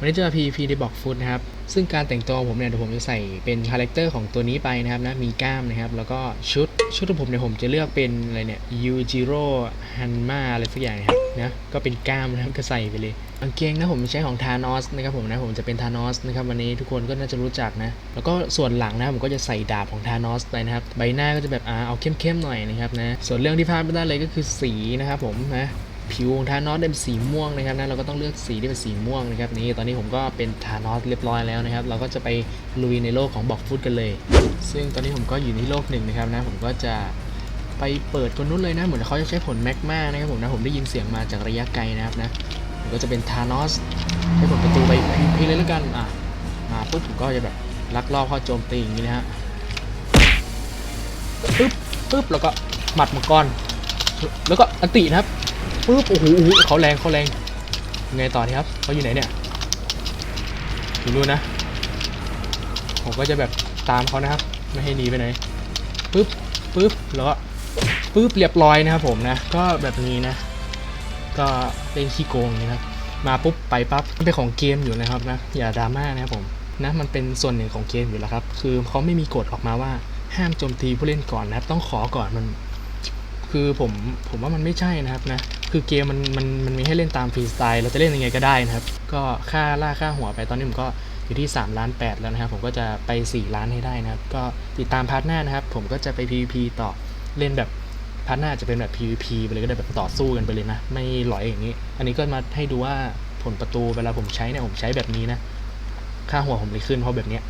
วันนี้จะมา PVP ในบอกฟุตนะครับ ซึ่งการแต่งตัวผมเนี่ยเดี๋ยวผมจะใส่เป็นคาแรคเตอร์ของตัวนี้ไปนะครับนะ มีกล้ามนะครับ แล้วก็ชุด ชุดของผมเนี่ยผมจะเลือกเป็นอะไรเนี่ยยูจิโร่ฮันมาอะไรสักอย่างนะครับนะ ก็เป็นกล้ามนะครับก็ใส่ไปเลยกางเกงนะผมใช้ของทานอสนะครับผมนะผมจะเป็นทานอสนะครับวันนี้ทุกคนก็น่าจะรู้จักนะ แล้วก็ส่วนหลังนะผมก็จะใส่ดาบของทานอสไปนะครับ ใบหน้าก็จะแบบอ่าเอาเข้มๆหน่อยนะครับนะ ส่วนเรื่องที่พลาดไม่ได้เลยก็คือสีนะครับผมนะ ผิวของทานอสเป็นสีม่วงนะครับนะเราก็ต้องเลือกสีที่เป็นสีม่วงนะครับนี่ตอนนี้ผมก็เป็นทานอสเรียบร้อยแล้วนะครับ เราก็จะไปลุยในโลกของบอกฟุตกันเลย ซึ่งตอนนี้ผมก็อยู่ที่โลกหนึ่งนะครับนะผมก็จะไปเปิดตัวนู้นเลยนะเหมือนเขาจะใช้ผลแมกมานะครับผมนะผมได้ยินเสียงมาจากระยะไกลนะครับนะผมก็จะเป็นทานอสให้ผมประตูไปพีเลยแล้วกันอะมาปุ๊บผมก็จะแบบลักลอบเข้าโจมตีอย่างนี้นะฮะปึ๊บปึ๊บแล้วก็หมัดมังกรแล้วก็อตินะครับ ปุ๊บโอ้โหเขาแรงเขาแรงยังไงต่อดีครับเขาอยู่ไหนเนี่ยอยู่นู่นนะผมก็จะแบบตามเขานะครับ ไม่ให้หนีไปไหนปุ๊บปุ๊บแล้วก็ปุ๊บเรียบร้อยนะครับผมนะ ก็แบบนี้นะ ก็เล่นขี้โกงนะครับ มาปุ๊บไปปั๊บมันเป็นของเกมอยู่นะครับนะ อย่าดราม่านะครับผมนะมันเป็นส่วนหนึ่งของเกมอยู่แล้วครับ คือเขาไม่มีกฎออกมาว่าห้ามโจมตีผู้เล่นก่อนนะครับ ต้องขอก่อนมัน คือผมผมว่ามันไม่ใช่นะครับนะ คือเกมมันมันมันมีให้เล่นตามฟรีสไตล์เราจะเล่นยังไงก็ได้นะครับ ก็ค่าล่าค่าหัวไปตอนนี้ผมก็อยู่ที่3ล้าน8แล้วนะครับผมก็จะไป 4 ล้านให้ได้นะครับ ก็ติดตามพาร์ทหน้านะครับ ผมก็จะไป PVP ต่อเล่นแบบพาร์ทหน้าจะเป็นแบบ PVP ไปเลยก็ได้แบบต่อสู้กันไปเลยนะ ไม่หลอยอย่างนี้ อันนี้ก็มาให้ดูว่าผลประตูเวลาผมใช้เนี่ยผมใช้แบบนี้นะ ค่าหัวผมเลยขึ้นเพราะแบบเนี้ย